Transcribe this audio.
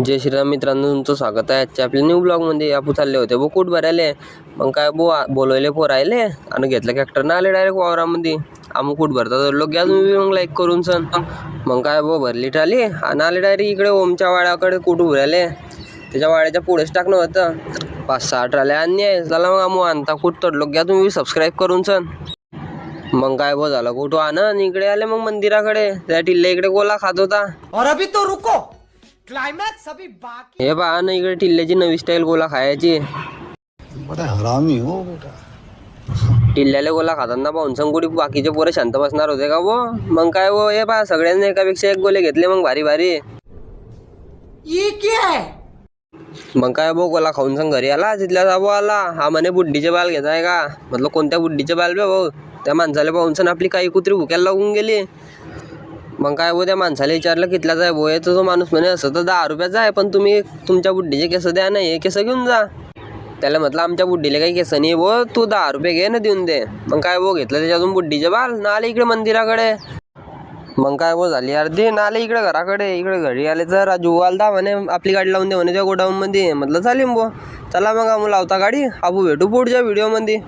जय श्रीराम मित्रांनो तुमचं स्वागत आहे आजच्या आपल्या न्यू ब्लॉगमध्ये आपण चालले होते बो कूट भरायले मग काय बो बोलवले पोरायले आणि घेतलं कॅक्टरनं आले डायरेक्ट वावरामध्ये. आम्ही कुठ भरता तर लोक घ्या तुम्ही मग लाईक करून सण मग काय बो भरली टाली आणि आले डायरेक्ट इकडे ओमच्या वाड्याकडे कूट भरायले त्याच्या वाड्याच्या पुढेच टाकणं होतं. पाच सहा ट्राल्या आणि चला मग आम्ही आणता कुठ तर. लोक घ्या तुम्ही सबस्क्राईब करून सण मग काय बो झालं कुठं? आण इकडे आले मग मंदिराकडे. त्या टिल्ले इकडे गोला खात होता. तो रुको. क्लाइमैक्स अभी बाकी हे पहा ना इकडे टिल्ल्याची नवी स्टाईल गोला खायची. बड़ा हरामी हो बेटा. टिल्ल्याला गोला खाताना पाहून संकुडी बाकीचे पोरं शांत बसणार होते का वो? मग काय वो हे पहा सगळ्यांनी एकापेक्षा एक गोले घेतले मग भारी भारी. ये क्या है? मग काय बो गोला खाऊन संग घरी आला तिथल्या जाबो आला. हा म्हणे बुड्डीचे बाल घेताय का? म्हटलं कोणत्या बुड्डीचे बाल बे भाऊ त्या माणसाला पाहून सण आपली काही कुत्री भुक्याला लागून गेली. मग काय उद्या माणसाला विचारलं कितल्याचा आहे भो तो माणूस म्हणे असं तर दहा रुपयाचा आहे पण तुम्ही तुमच्या बुड्डीचे केस द्या ना हे केस घेऊन जा. त्याला म्हटलं आमच्या बुड्डीला काही केस नाही भो तू दहा रुपये घे ना देऊन दे. मग काय बो घेतलं त्याच्यातून बुड्डीचे बाल ना आले इकडे मंदिराकडे. मग काय बो झाली अर्धी ना आले इकडे घराकडे. इकडे घरी आले तर राजू आलता म्हणे आपली गाडी लावून दे म्हणे त्या गोडाऊनमध्ये. म्हटलं चालेल भो चला मग आम्ही लावता गाडी आपू भेटू पुढच्या व्हिडिओमध्ये